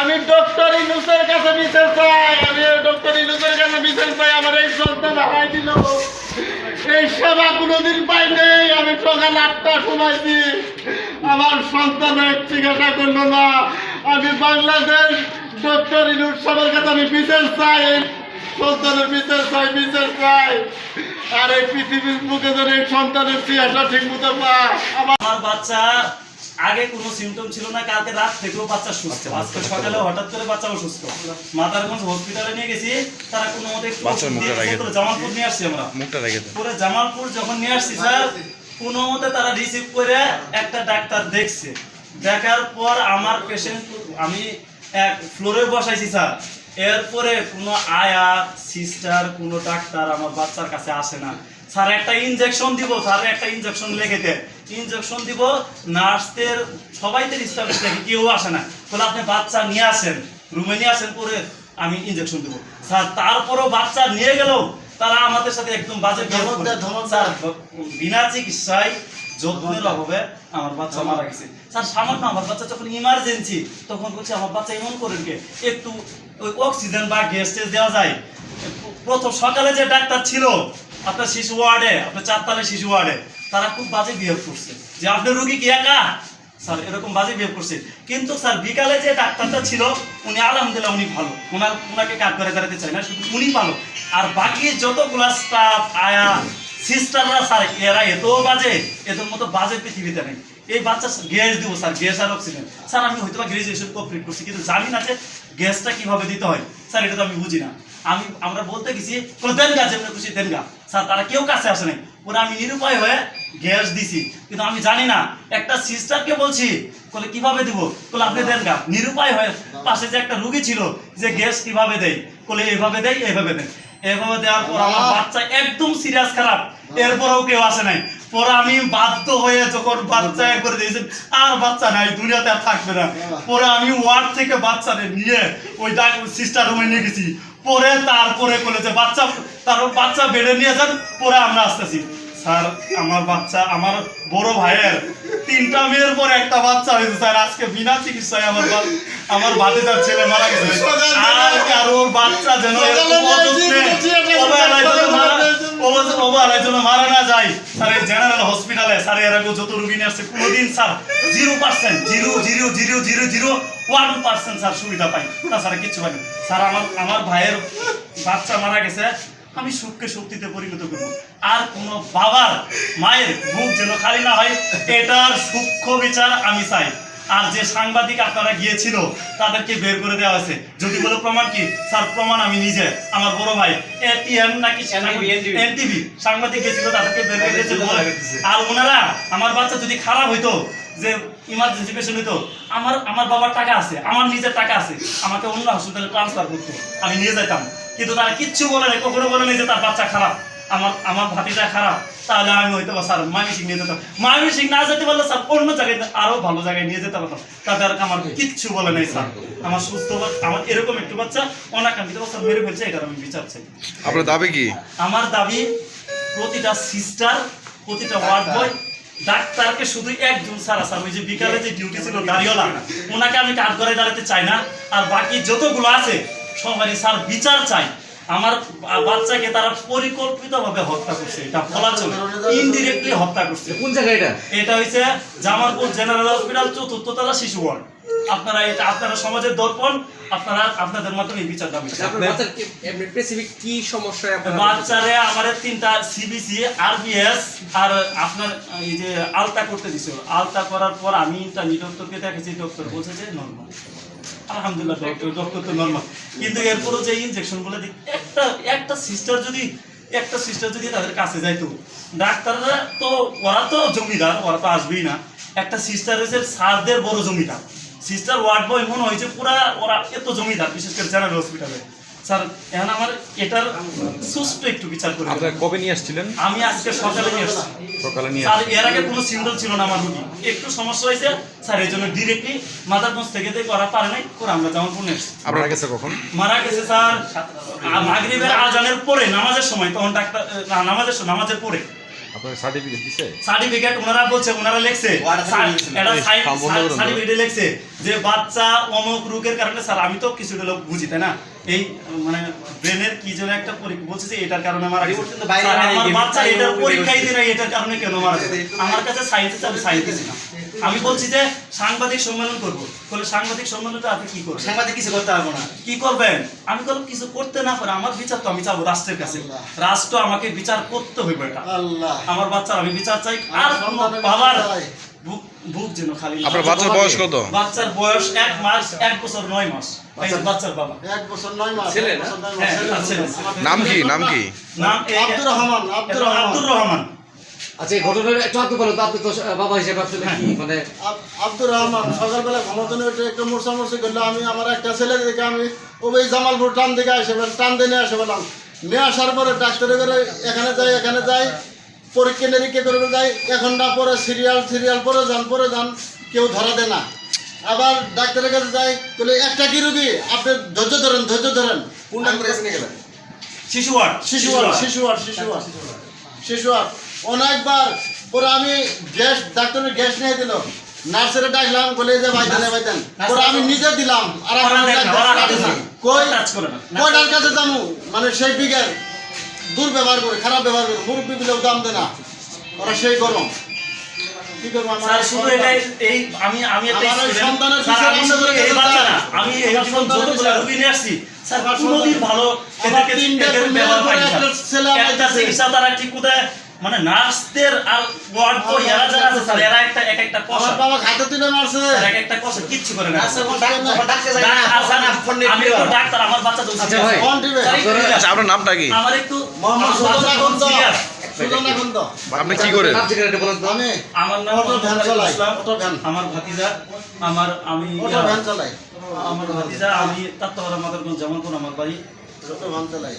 আমি ডক্টর ইনুসের কাছে বিচার চাই আমি ডক্টর ইনুসের কাছে বিচার চাই আমার এই সন্তান হারাই দিল এই সেবা কোনোদিন পাই নেই আমি সকাল আটটা সময়ছি আমার সন্তানের চিকিৎসা করল না আমি বাংলাদেশ ডক্টর ইনুস সবার কাছে আমি বিচার চাই। সন্তানের বিচার চাই বিচার চাই। আর এই পৃথিবীর এই সন্তানের চিকিৎসা ঠিক মতো পায়। আমার বাচ্চা আগে কোনো সিমটম ছিল না কালকে রাত থেকেও বাচ্চা সুস্থ। আজকে সকালে হঠাৎ করে বাচ্চা অসুস্থ মাদারগঞ্জ হসপিটালে নিয়ে গেছি তারা কোনো মতে জামালপুর নিয়ে আসছি আমরা। মুখটা পরে জামালপুর যখন নিয়ে আসছি স্যার কোনো মতে তারা রিসিভ করে একটা ডাক্তার দেখছে। দেখার পর আমার পেশেন্ট আমি এক ফ্লোরে বসাইছি স্যার। এরপরে কোনো আয়া সিস্টার কোনো ডাক্তার আমার বাচ্চার কাছে আসে না। স্যার একটা ইনজেকশন দিব স্যার একটা ইনজেকশন লিখে দেন। ইনজেকশন দিব নার্সদের সবাইতে স্টাফ দেখে কেউ আসে না। তাহলে আপনি বাচ্চা নিয়ে আসেন রুমে নিয়ে আসেন পরে আমি ইনজেকশন দেবো। স্যার তারপরও বাচ্চা নিয়ে গেলেও তারা আমাদের সাথে একদম বাজে বিনা চিকিৎসায় যত্নের অভাবে আমার বাচ্চা মারা গেছে। স্যার, সামান্য আমার বাচ্চা যখন ইমার্জেন্সি তখন আমার বাচ্চা এমন করেন কে? একটু ওই অক্সিজেন বা গ্যাস টেস দেওয়া যায়। প্রথম সকালে যে ডাক্তার ছিল, আপনার শিশু ওয়ার্ডে, আপনার শিশু ওয়ার্ডে, তারা খুব বাজে বিহেভ করছে। যে আপনার রুগী কি একা? স্যার, এরকম বাজে বিহেভ করছে। কিন্তু স্যার, বিকালে যে ডাক্তারটা ছিল, উনি আলহামদুলিল্লাহ উনি ভালো। ওনার ওনাকে কাজ করে দাঁড়াতে না, শুধু উনি ভালো। আর বাকি যতগুলা স্টাফ আয়া সিস্টাররা স্যার এরা এত বাজে, এদের মতো বাজে পৃথিবীতে নেই। এই বাচ্চা গ্যাস দিব স্যার গ্যাস আর অক্সিজেন স্যার আমি হয়তো বা গ্রাজুয়েশন কমপ্লিট করছি, কিন্তু জানি না যে গ্যাসটা কীভাবে দিতে হয়। স্যার এটা তো আমি বুঝি না। আমি, আমরা বলতে গেছি দেন গা যেমন খুশি দেন গা স্যার তারা কেউ কাছে আসে নাই। ওরা আমি নিরুপায় হয়ে গ্যাস দিছি। কিন্তু আমি জানি না, একটা সিস্টারকে বলছি বলে কীভাবে দিব? বলে আপনি দেন গা নিরুপায় হয়ে পাশে যে একটা রুগী ছিল, যে গ্যাস কীভাবে দেয়? বলে এইভাবে দেয় এইভাবে দেয়। এভাবে দেওয়ার পর আমার বাচ্চা একদম সিরিয়াস খারাপ। এরপরেও কেউ আসে নাই। পরে আমি বাধ্য হয়ে যখন বাচ্চা করে দিয়েছেন আর বাচ্চা নাই দুনিয়াতে আর থাকবে না। পরে আমি ওয়ার্ড থেকে বাচ্চাদের নিয়ে ওই সিস্টার রুমে নিয়ে গেছি। পরে তারপরে বলেছে বাচ্চা তারপর বাচ্চা বেড়ে নিয়ে যান পরে আমরা আসতেছি। স্যার আমার বাচ্চা আমার বড় ভাইয়ের তিনটা মেয়ের পরে একটা বাচ্চা হয়েছে স্যার। আজকে বিনা চিকিৎসায় আমার আমার বাতিদার ছেলে মারা গেছে। আর কারোর বাচ্চা যেন অবহেলায় যেন মারা- অব- অবহেলায় যেন মারা না যায়। স্যার এই জেনারেল হসপিটালে স্যার এর আগে যত রুগী নিয়ে আসছে কোনোদিন sir zero percent zero zero zero zero zero one percent sir সুবিধা পাই। কিচ্ছু স্যার আমার আমার ভাইয়ের বাচ্চা মারা গেছে। আমি সুখকে শক্তিতে পরিণত করব। আর কোন বাবার মায়ের মুখ যেন খালি না হয় এটার সূক্ষ্ম বিচার আমি চাই। আর যে সাংবাদিক আপনারা গিয়েছিল তাদেরকে বের করে দেওয়া হয়েছে। যদি বলে প্রমাণ কি? স্যার প্রমাণ আমি নিজে আমার বড় ভাই। এটিএম নাকি এনটিভি সাংবাদিক? গিয়েছিল তাদেরকে বের করে দিয়েছে আর ওনারা আমার বাচ্চা যদি খারাপ হইতো যে ইমার্জেন্সি পেশেন্ট হইতো আমার আমার বাবার টাকা আছে আমার নিজের টাকা আছে আমাকে অন্য হসপিটালে ট্রান্সফার করতো। আমি নিয়ে যেতাম কিন্তু তারা কিচ্ছু বলে নাই কখনো বলে নাই যে তার বাচ্চা খারাপ। আমার আমার ভাতিটা খারাপ তাহলে আমি হয়তো স্যার মামি সিং নিয়ে যেতাম মামি সিং না যেতে পারলে স্যার অন্য জায়গায় আরও ভালো জায়গায় নিয়ে যেতে পারতাম। তাদের আমার কিচ্ছু বলে নাই স্যার। আমার সুস্থ আমার এরকম একটু বাচ্চা অনাকাঙ্ক্ষিত বাচ্চা মেরে ফেলছে এটার আমি বিচার চাই। আপনার দাবি কি? আমার দাবি প্রতিটা সিস্টার প্রতিটা ওয়ার্ড বয় ডাক্তারকে শুধু একজন সারা স্যার ওই যে বিকালে যে ডিউটি ছিল দাঁড়িয়েলা ওনাকে আমি কাজ করে দাঁড়াতে চাই না। আর বাকি যতগুলো আছে সবারই স্যার বিচার চাই। আমার বাচ্চাকে তারা পরিকল্পিতভাবে হত্যা করছে। এটা বলা চলে ইনডিরেক্টলি হত্যা করছে। কোন জায়গা এটা? এটা হচ্ছে জামালপুর জেনারেল হসপিটাল চতুর্থ তলা শিশু ওয়ার্ড। আপনারা এটা আপনারা সমাজের দর্পণ আপনারা আপনাদের মাধ্যমে এই বিচার দাবি স্পেসিফিক কি আপনার বাচ্চারে আমাদের তিনটা সিবিসি আরবিএস আর আপনার এই যে আলতা করতে দিছিল আলতা করার পর আমি ইন্টারনি ডক্টরকে দেখেছি ডক্টর বলছে যে নর্মাল আলহামদুলিল্লাহ ডক্টর ডক্টর তো নর্মাল কিন্তু এরপরও যে ইনজেকশনগুলো দিই, একটা একটা সিস্টার যদি, একটা সিস্টার যদি তাদের কাছে যাইতো ডাক্তাররা তো, ওরা তো জমিদার, ওরা তো আসবেই না। একটা সিস্টার হয়েছে সারদের বড় জমিদার। সিস্টার ওয়ার্ড বয় মনে হয়েছে পুরা ওরা এত জমিদার, বিশেষ করে জেনারেল হসপিটালে স্যার এখন আমার এটার সুস্থ একটু বিচার করে আপনারা কবে নিয়ে আসছিলেন? আমি আজকে সকালে নিয়ে আসছি। সকালে নিয়ে স্যার এর আগে কোনো ছিল না আমার রুগী। একটু সমস্যা হয়েছে স্যার এই জন্য ডিরেক্টলি মাদারগঞ্জ থেকে দিয়ে করা পারে নাই করে আমরা যেমন পুনে আপনারা গেছে কখন? মারা গেছে স্যার মাগরিবের আজানের পরে নামাজের সময় তখন ডাক্তার নামাজের সময় নামাজের পরে। আপনার সার্টিফিকেট দিছে? সার্টিফিকেট ওনারা বলছে ওনারা লিখছে। এটা। সার্টিফিকেটে লিখছে যে বাচ্চা অমুক রোগের কারণে স্যার আমি তো কিছু লোক বুঝি তাই না? এই মানে ব্রেনের কি যেন একটা পরীক্ষা বলছে যে এটার কারণে মারা গেছে। পরিবর্তন বাইরে আমার বাচ্চা এটার পরীক্ষাই। দিই না এটার কারণে কেন মারা গেছে? আমার কাছে সাইন্স আছে আমি সাইন্স না আমি বলছি যে সাংবাদিক সম্মেলন করব। বলে সাংবাদিক সম্মেলনটা আপনি কি করবেন? সাংবাদিক কিছু করতে পারব না। কি করবেন? আমি বললাম কিছু করতে না পারে আমার বিচার তো আমি চাবো রাষ্ট্রের কাছে। রাষ্ট্র আমাকে বিচার করতে হইবে এটা। আল্লাহ। আমার বাচ্চার আমি বিচার চাই। আর বাবার বুক যেন খালি আপনার বাচ্চার বয়স কত? বাচ্চার বয়স এক মাস এক বছর নয় মাস। বাচ্চার বাবা। এক বছর নয় মাস ছেলে। নাম কি নাম কি? নাম আব্দুর রহমান আব্দুর রহমান। আব্দুর রহমান। আচ্ছা এই ঘটনাটা একটু আপনি বলুন তো আপনি তো বাবা হিসেবে আসলে কি মানে আব- আব্দুর রহমান সকালবেলা ঘুমাতে উঠে একটু মোরসা মোরসি করলে। আমি আমার একটা ছেলে দেখে আমি ওই জামালপুর টান দিকে আসে বল- টান দিয়ে নিয়ে আসে বললাম। নিয়ে আসার পরে ডাক্তারে করে এখানে যাই এখানে যাই পরীক্ষা নিরীক্ষা করে যাই। এক ঘণ্টা পরে সিরিয়াল সিরিয়াল পরে যান পরে যান কেউ ধরা দেয় না। আবার ডাক্তারের কাছে যাই বলে একটা কি রুগী? আপনি ধৈর্য ধরেন ধৈর্য ধরেন। কোন ডাক্তারের কাছে নিয়ে গেলেন? শিশু ওয়ার্ড শিশু আর শিশু আর শিশু আর শিশু আর অনেকবার পরে আমি গ্যাস ডাক্তারের গ্যাস নিয়ে দিল। নার্সের ডাকলাম বলে যে ভাই দেন ভাই দেন। পরে আমি নিজে দিলাম আর। কই? টাচ কয়টার কাছে যাব? মানে সেই বিঘের দুর্ব্যবহার করে খারাপ ব্যবহার করে মুরব্বী দিলেও দাম দেয় না। ওরা সেই গরম। আমি আমি ভালো। চিকিৎসা তারা ঠিক কোথায় মানে নার্সদের আর ওয়ার্ড আমার এরা যারা আছে। স্যার এরা একটা এক একটা কষা। আমার বাবা খাতে তুলে মারছে এক একটা কষা কিচ্ছু করে না। আচ্ছা, যখন ডাক- যখন যাই না, না, আর স্যার, ফোন নিয়ে আমি তো। ডাক্তার আমার বাচ্চা তো আচ্ছা ভাই, ফোন দিবে। আচ্ছা আপনার নামটা কি? আমার একটু মোহাম্মদ তো এখন তো আপনি কি করেন? নাম বলুন তো। আমি আমার নাম অটো ভ্যান চালাই, অটো ভ্যান। আমার ভাতিজা আমার আমি অটো ভ্যান চালাই। আমার ভাতিজা আমি তাত্তাবাড়া মাদারগঞ্জ জামালপুর আমার বাড়ি। অটো ভ্যান চালাই।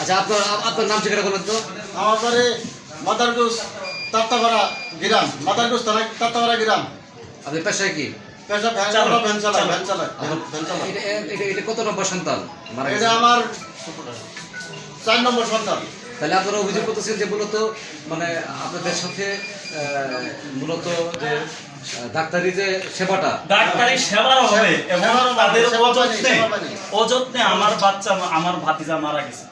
আচ্ছা আপনার আপনার নাম ঠিকানা বলুন তো। আমার বাড়ি মাদারগুস তাত্তাপাড়া গ্রাম। মাদারগুস তাত্তাপাড়া গ্রাম। আপনি পেশায় কি? এটা কত নম্বর সন্তান? এটা আমার চার নম্বর সন্তান। তাহলে আপনারা অভিযোগ করতেছেন যে মূলত মানে আপনাদের সাথে মূলত যে ডাক্তারি যে সেবাটা। ডাক্তারি সেবার হবে এবং তাদের অযত্নে অযত্নে আমার বাচ্চা আমার ভাতিজা মারা গেছে।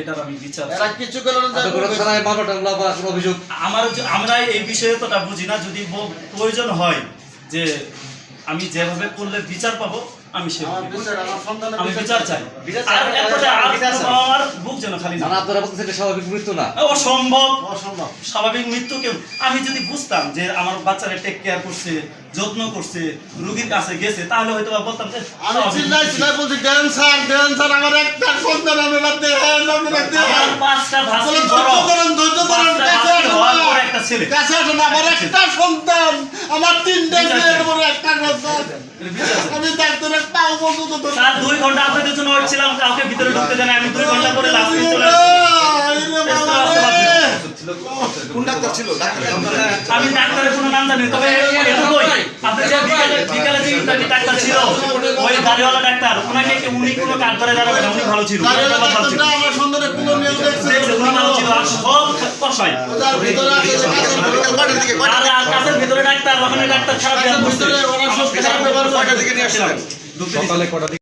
এটার আমি বিচার এরা কিছু করল না আপনার কোনো থানায় মামলা টামলা বা কোনো অভিযোগ? আমার আমরা এই বিষয়ে তোটা বুঝি না। যদি প্রয়োজন হয় যে আমি যেভাবে করলে বিচার পাবো আমি আমার সেভাবে করব। বিচার আমার সন্তানের আমি বিচার বিচার চাই। আর চাই, এরপরে আর বিচার কোনো চাই। আমার বুক যেন খালি না না না, আপনারা বলতেছেন এটা স্বাভাবিক মৃত্যু না। অসম্ভব। অসম্ভব। স্বাভাবিক মৃত্যু কেউ আমি যদি বুঝতাম যে আমার বাচ্চারা টেক কেয়ার করছে যত্ন করছে রুগীর কাছে গেছে তাহলে হয়তো বলতাম যে আমি চিল্লাই চিল্লাই বলছি দেন স্যার দেন স্যার আমার একটা সন্তান আপনারা দেন আপনারা দেন পাঁচটা ভাস্তি ধৈর্য ধরেন ধৈর্য ধরেন পাঁচটা কাছে ভাস্তি আসেন হওয়ার না। পর একটা ছেলে। কাছে আসেন আমার একটা সন্তান আমার তিনটা আমি পাও স্যার দুই ঘণ্টা আপনাদের জন্য ওয়েট ছিলাম কাউকে ভিতরে ঢুকতে দেন আমি দুই ঘণ্টা করে লাস্ট চলে। কোন ডাক্তার ছিল? আমি ডাক্তারের কোনো নাম জানি তবে এটুকুই। আপনি যে বিকালে বিকালে যে ডাক্তার ছিল ওই গাড়িওয়ালা ডাক্তার ওনাকে উনি কোনো কাজ করে দাঁড়াবে না উনি ভালো ছিল আমার কোনো দেখছে। উনি ভালো আর সব কষায়। ভিতরে আর কাছের ডাক্তার ওখানে ডাক্তার আসলাম সকালে কটা